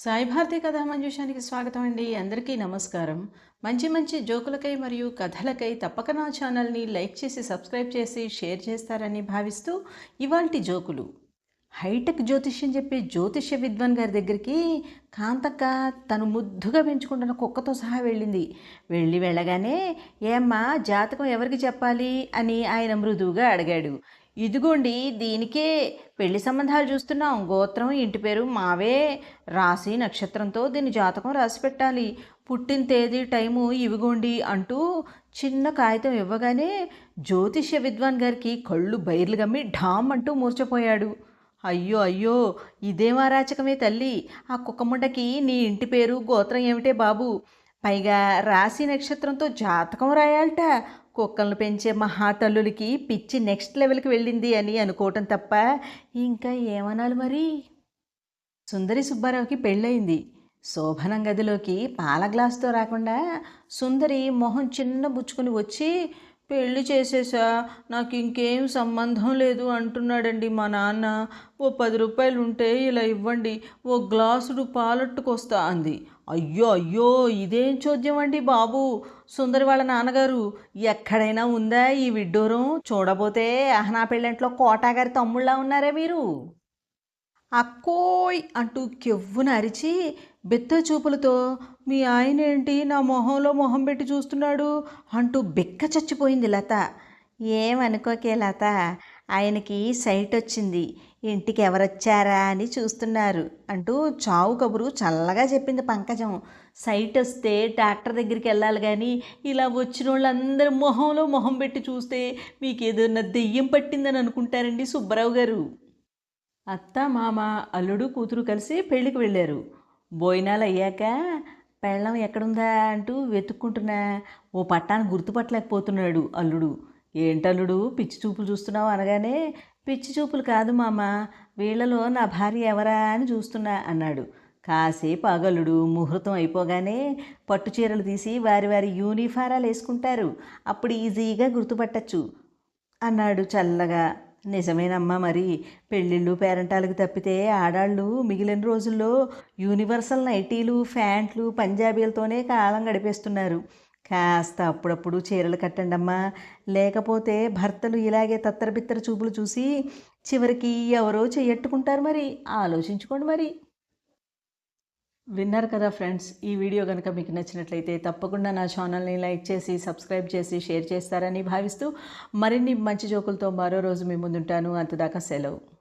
సాయి భారతి కథా మంజుషానికి స్వాగతం అండి. అందరికీ నమస్కారం. మంచి మంచి జోకులకై మరియు కథలకై తప్పక నా ఛానల్ని లైక్ చేసి సబ్స్క్రైబ్ చేసి షేర్ చేస్తారని భావిస్తూ ఇవాల్టి జోకులు. హైటెక్ జ్యోతిష్యం చెప్పే జ్యోతిష్య విద్వాన్ గారి దగ్గరికి కాంతక్క తను ముద్దుగా పెంచుకుంటున్న కుక్కతో సహా వెళ్ళింది. వెళ్ళి వెళ్ళగానే ఏమ్మా జాతకం ఎవరికి చెప్పాలి? అని ఆయన మృదువుగా అడిగాడు. ఇదిగోండి దీనికే పెళ్ళి సంబంధాలు చూస్తున్నాం. గోత్రం ఇంటి పేరు మావే రాశి నక్షత్రంతో దీని జాతకం రాసి పెట్టాలి. పుట్టిన తేదీ టైము ఇవిగోండి అంటూ చిన్న కాగితం ఇవ్వగానే జ్యోతిష్య విద్వాన్ గారికి కళ్ళు బైర్లు గమ్మి ఢామ్ అంటూ మూర్చపోయాడు. అయ్యో అయ్యో ఇదేం అరాచకమే తల్లి. ఆ కుక్కముండకి నీ ఇంటి పేరు గోత్రం ఏమిటే బాబు? పైగా రాశి నక్షత్రంతో జాతకం రాయాలట. కుక్కలను పెంచే మహాతల్లులకి పిచ్చి నెక్స్ట్ లెవెల్కి వెళ్ళింది అని అనుకోవటం తప్ప ఇంకా ఏమనాలి మరి? సుందరి సుబ్బారావుకి పెళ్ళయింది. శోభనం గదిలోకి పాల గ్లాసుతో రాకుండా సుందరి మొహం చిన్న బుచ్చుకుని వచ్చి పెళ్ళి చేసేసా? నాకు ఇంకేం సంబంధం లేదు అంటున్నాడండి మా నాన్న. ఓ పది రూపాయలు ఉంటే ఇలా ఇవ్వండి. ఓ గ్లాసుడు పాలట్టుకొస్తా అంది. అయ్యో అయ్యో ఇదేం చోద్యం అండి బాబు? సుందరి వాళ్ళ నాన్నగారు ఎక్కడైనా ఉందా ఈ విడ్డూరం? చూడబోతే అహనా పెళ్ళంట్లో కోటాగారి తమ్ముళ్ళ ఉన్నారా మీరు? అక్కోయ్ అంటూ కెవ్వున అరిచి బెత్త చూపులతో మీ ఆయన ఏంటి నా మొహంలో మొహం పెట్టి చూస్తున్నాడు? అంటూ బెక్క చచ్చిపోయింది లత. ఏమనుకోకే లత? ఆయనకి సైట్ వచ్చింది. ఇంటికి ఎవరొచ్చారా అని చూస్తున్నారు. అంటూ చావు కబురు చల్లగా చెప్పింది పంకజం. సైట్ వస్తే డాక్టర్ దగ్గరికి వెళ్ళాలి కానీ ఇలా వచ్చిన వాళ్ళందరూ మొహంలో మొహం పెట్టి చూస్తే మీకు ఏదైనా దెయ్యం పట్టిందని అనుకుంటారండి సుబ్బారావు గారు. అత్త మామ అల్లుడు కూతురు కలిసి పెళ్ళికి వెళ్ళారు. భోజనాలు అయ్యాక పెళ్ళం ఎక్కడుందా అంటూ వెతుక్కుంటున్నా. ఓ పట్టాన్ని గుర్తుపట్టలేకపోతున్నాడు అల్లుడు. ఏంటల్లుడు? పిచ్చి చూపులు చూస్తున్నావు అనగానే పిచ్చి చూపులు కాదు మామ వీళ్ళలో నా భార్య ఎవరా అని చూస్తున్నా అన్నాడు. కాసేపు అగలుడు ముహూర్తం అయిపోగానే పట్టు చీరలు తీసి వారి వారి యూనిఫారాలు వేసుకుంటారు. అప్పుడు ఈజీగా గుర్తుపట్టచ్చు అన్నాడు చల్లగా. నిజమేనమ్మా మరి. పెళ్ళిళ్ళు పేరంటాలకు తప్పితే ఆడాళ్ళు మిగిలిన రోజుల్లో యూనివర్సల్ నైటీలు ఫ్యాంట్లు పంజాబీలతోనే కాలం గడిపేస్తున్నారు. కాస్త అప్పుడప్పుడు చీరలు కట్టండమ్మా. లేకపోతే భర్తలు ఇలాగే తత్తరబిత్తర చూపులు చూసి చివరికి ఎవరో చెయ్యట్టుకుంటారు మరి. ఆలోచించుకోండి మరి. విన్నారు కదా ఫ్రెండ్స్ ఈ వీడియో కనుక మీకు నచ్చినట్లయితే తప్పకుండా నా ఛానల్ని లైక్ చేసి సబ్స్క్రైబ్ చేసి షేర్ చేస్తారని భావిస్తూ మరిన్ని మంచి జోకులతో మరో రోజు మీ ముందుంటాను. అంతదాకా సెలవు.